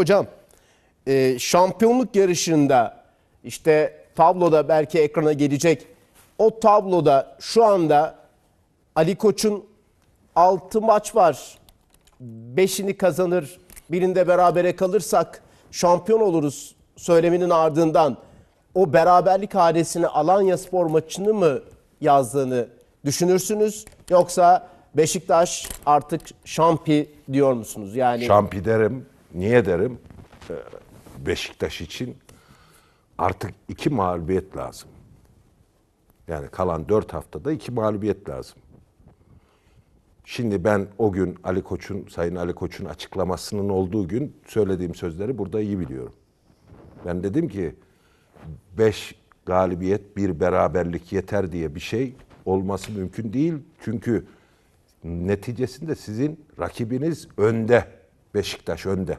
Hocam e, şampiyonluk yarışında işte tabloda belki ekrana gelecek o tabloda şu anda Ali Koç'un 6 maç var. 5'ini kazanır, birinde berabere kalırsak şampiyon oluruz söyleminin ardından o beraberlik hanesine Alanya Spor maçını mı yazdığını düşünürsünüz yoksa Beşiktaş artık şampi diyor musunuz? Yani Şampi derim. Niye derim? Ee, Beşiktaş için artık iki mağlubiyet lazım. Yani kalan dört haftada iki mağlubiyet lazım. Şimdi ben o gün Ali Koç'un, Sayın Ali Koç'un açıklamasının olduğu gün söylediğim sözleri burada iyi biliyorum. Ben dedim ki beş galibiyet, bir beraberlik yeter diye bir şey olması mümkün değil. Çünkü neticesinde sizin rakibiniz önde. Beşiktaş önde.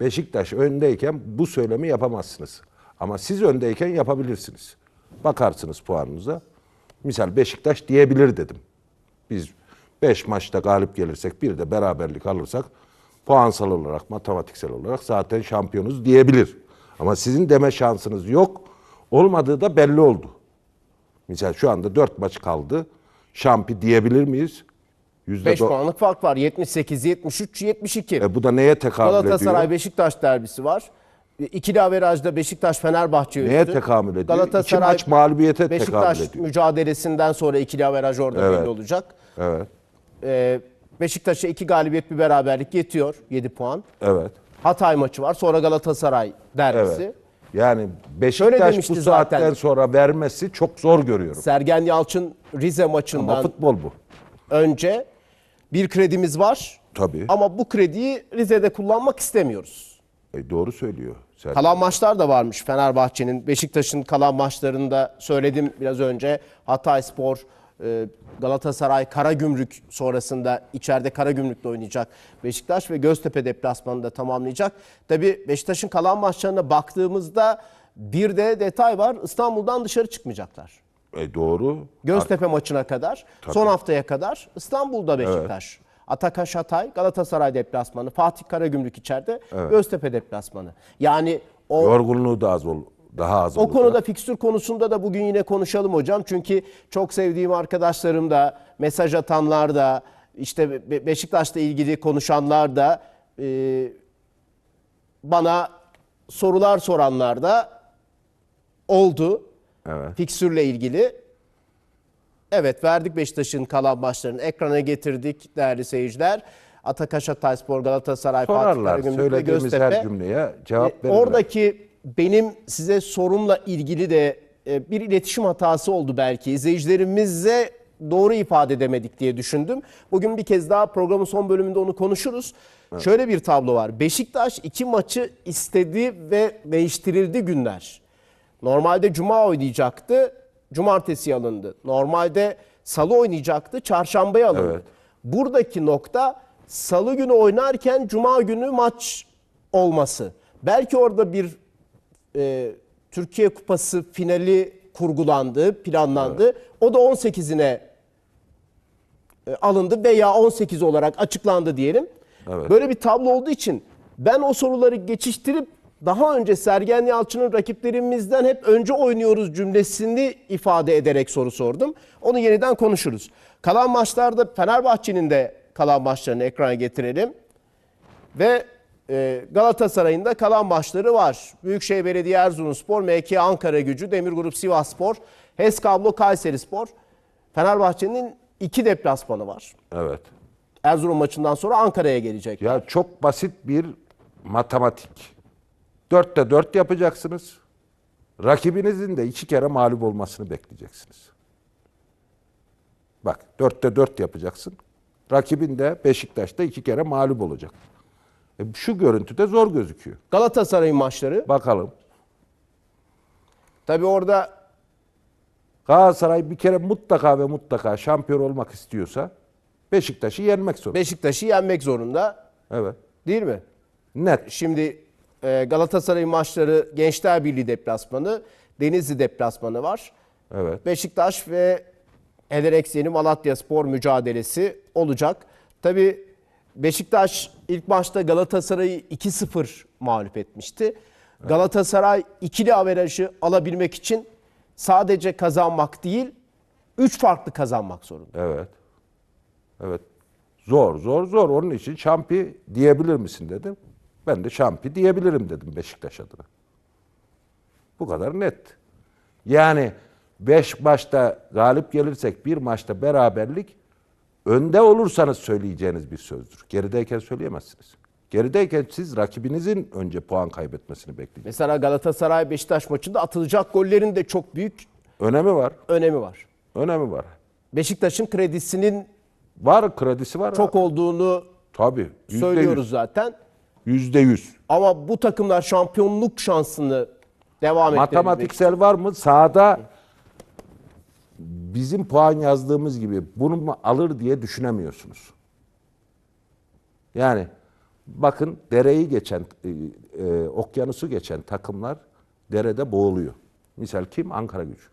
Beşiktaş öndeyken bu söylemi yapamazsınız. Ama siz öndeyken yapabilirsiniz. Bakarsınız puanınıza. Misal Beşiktaş diyebilir dedim. Biz 5 maçta galip gelirsek bir de beraberlik alırsak puansal olarak, matematiksel olarak zaten şampiyonuz diyebilir. Ama sizin deme şansınız yok. Olmadığı da belli oldu. Misal şu anda 4 maç kaldı. Şampi diyebilir miyiz? Yüzde 5 do- puanlık fark var. 78, 73, 72. E bu da neye tekabül Galatasaray ediyor? Beşiktaş derbisi var. İkili averajda Beşiktaş Fenerbahçe Neye üstü. tekamül ediyor? Galatasaray İki maç mağlubiyete Beşiktaş tekabül ediyor. mücadelesinden sonra ikili averaj orada Evet. belli olacak. Evet, Ee, Beşiktaş'a iki galibiyet bir beraberlik yetiyor 7 puan. evet, Hatay maçı var. Sonra Galatasaray derbisi. evet. Yani Beşiktaş bu saatten zaten. sonra vermesi çok zor görüyorum. Sergen Yalçın Rize Ama maçından futbol bu. önce bir kredimiz var. Tabii. Ama bu krediyi Rize'de kullanmak istemiyoruz. E, doğru söylüyor. Sen Kalan maçlar da varmış Fenerbahçe'nin. Beşiktaş'ın kalan maçlarında söyledim biraz önce. Hatay Spor, e, Galatasaray, Karagümrük sonrasında içeride Karagümrük'le oynayacak Beşiktaş ve Göztepe deplasmanını da tamamlayacak. Tabii Beşiktaş'ın kalan maçlarına baktığımızda bir de detay var. İstanbul'dan dışarı çıkmayacaklar. E, doğru. Göztepe maçına kadar, son haftaya kadar İstanbul'da Beşiktaş. Atakaş Hatay, Galatasaray deplasmanı, Fatih Karagümrük içeride, Göztepe deplasmanı. Yani o Yorgunluğu da az ol, daha az o olacak. konuda fikstür konusunda da bugün yine konuşalım hocam. Çünkü çok sevdiğim arkadaşlarım da, mesaj atanlar da, işte Be- Beşiktaş'la ilgili konuşanlar da, e, bana sorular soranlar da oldu. Evet. Fikstürle ilgili. Evet verdik Beşiktaş'ın kalan maçlarını. Ekrana getirdik değerli seyirciler. Atakaş Hatayspor, Galatasaray, Fatih Sorarlar. Ve Söylediğimiz Göztepe. her cümleye cevap E, verirler. Oradaki benim size sorumla ilgili de e, bir iletişim hatası oldu belki. İzleyicilerimize doğru ifade edemedik diye düşündüm. Bugün bir kez daha programın son bölümünde onu konuşuruz. Şöyle bir tablo var. Beşiktaş iki maçı istedi ve değiştirildi günler. Normalde cuma oynayacaktı, cumartesi alındı. Normalde salı oynayacaktı, çarşambaya alındı. Evet. Buradaki nokta salı günü oynarken cuma günü maç olması. Belki orada bir e, Türkiye Kupası finali kurgulandı, planlandı. O da 18'ine e, alındı veya 18 olarak açıklandı diyelim. Evet. Böyle bir tablo olduğu için ben o soruları geçiştirip daha önce Sergen Yalçın'ın rakiplerimizden hep önce oynuyoruz cümlesini ifade ederek soru sordum. Onu yeniden konuşuruz. Kalan maçlarda Fenerbahçe'nin de kalan maçlarını ekrana getirelim. Ve e, Galatasaray'ın da kalan maçları var. Büyükşehir Belediye Erzurumspor, MK Ankara Gücü, Demirgrup Sivasspor, HES Kablo Kayseri Spor. Fenerbahçe'nin iki deplasmanı var. Evet. Erzurum maçından sonra Ankara'ya gelecek. Ya çok basit bir matematik. Dörtte dört yapacaksınız. Rakibinizin de iki kere mağlup olmasını bekleyeceksiniz. Bak dörtte dört yapacaksın. Rakibin de Beşiktaş'ta iki kere mağlup olacak. E, şu görüntüde zor gözüküyor. Galatasaray'ın maçları. Bakalım. Tabii orada Galatasaray bir kere mutlaka ve mutlaka şampiyon olmak istiyorsa Beşiktaş'ı yenmek zorunda. Beşiktaş'ı yenmek zorunda. Evet. Değil mi? Net. Şimdi e, Galatasaray'ın maçları Gençler Birliği deplasmanı, Denizli deplasmanı var. Evet. Beşiktaş ve Eder Ekseni Malatya Spor mücadelesi olacak. Tabii Beşiktaş ilk maçta Galatasaray'ı 2-0 mağlup etmişti. Galatasaray ikili averajı alabilmek için sadece kazanmak değil, 3 farklı kazanmak zorunda. Evet. Evet. Zor, zor, zor. Onun için şampi diyebilir misin dedim. Ben de şampi diyebilirim dedim Beşiktaş adına. Bu kadar net. Yani beş maçta galip gelirsek bir maçta beraberlik önde olursanız söyleyeceğiniz bir sözdür. Gerideyken söyleyemezsiniz. Gerideyken siz rakibinizin önce puan kaybetmesini bekleyeceksiniz. Mesela Galatasaray Beşiktaş maçında atılacak gollerin de çok büyük Önemi var. önemi var. Önemi var. Beşiktaş'ın kredisinin Var kredisi var. çok olduğunu Tabii. Söylüyoruz zaten. Yüzde yüz. Ama bu takımlar şampiyonluk şansını devam ettirebilmek Matematiksel var mı? Sahada bizim puan yazdığımız gibi bunu mu alır diye düşünemiyorsunuz. Yani bakın dereyi geçen, e, e, okyanusu geçen takımlar derede boğuluyor. Misal kim? Ankara gücü.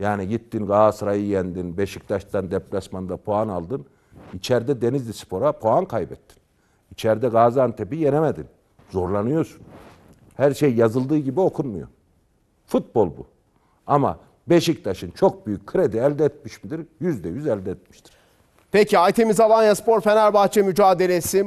Yani gittin Galatasaray'ı yendin, Beşiktaş'tan deplasmanda puan aldın. İçeride Denizli Spor'a puan kaybettin. İçeride Gaziantep'i yenemedin. Zorlanıyorsun. Her şey yazıldığı gibi okunmuyor. Futbol bu. Ama Beşiktaş'ın çok büyük kredi elde etmiş midir? Yüzde yüz elde etmiştir. Peki Aytemiz Alanya Spor Fenerbahçe mücadelesi